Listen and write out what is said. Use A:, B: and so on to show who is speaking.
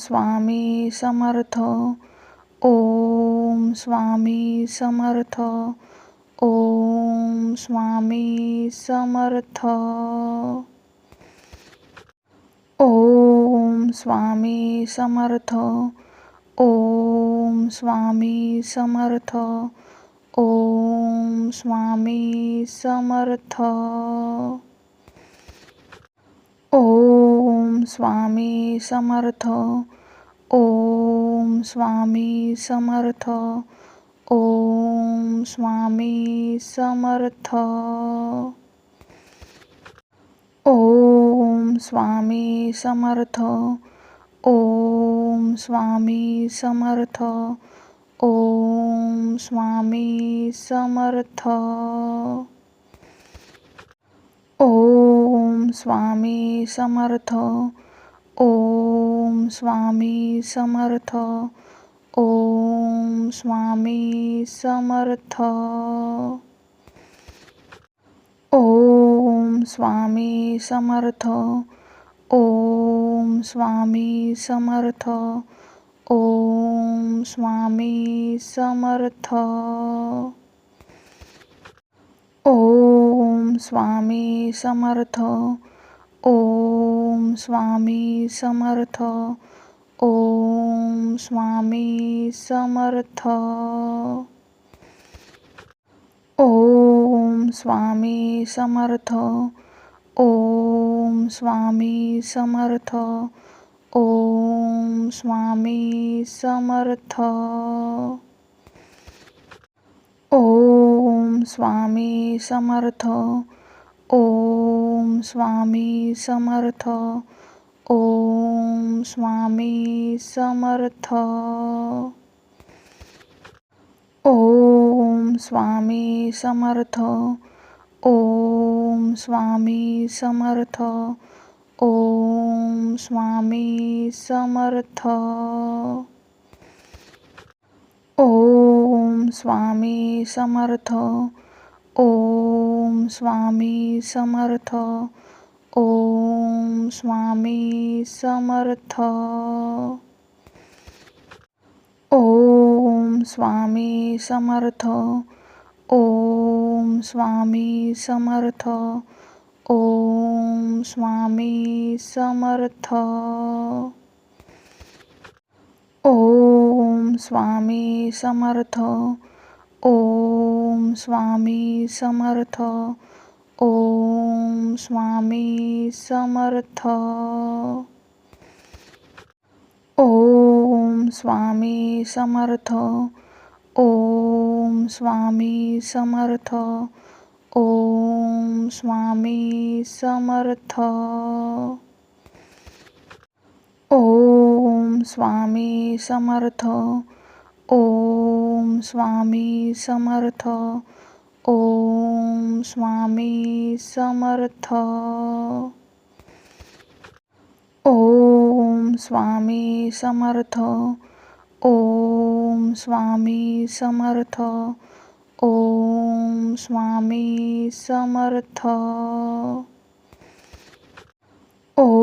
A: Swami Samarth. Om Swami Samarth. Om Swami Samarth. Om Swami Samarth. Om Swami Samarth. Om Swami Samarth. Swami Samarth. Om Swami Samarth. Om Swami Samarth. Om Swami Samarth. Om Swami Samarth. Om Swami Samarth. Swami Samarth. Om Swami Samarth. Om Swami Samarth. Om Swami Samarth. Om Swami Samarth. Om Swami Samarth Om Swami Samarth. Om Swami Samarth. Om Swami Samarth. Om Swami Samarth. Om Swami Samarth. Om Swami Samarth. Om Swami Samarth. Om Swami Samarth. Om Swami Samarth. Om Swami Samarth. Om Swami Samarth. Om Swami Samarth Om Swami Samarth. Om Swami Samarth. Om Swami Samarth. Om Swami Samarth. Om Swami Samarth. Om Swami Samarth. Om Swami Samarth. Om Swami Samarth. Om Swami Samarth. Om Swami Samarth. Om Swami Samarth. Om Swami Samarth. Om Swami Samarth. Om Swami Samarth. Om Swami Samarth. Om Swami Samarth. Om Swami Samarth. Om Swami Samarth. Om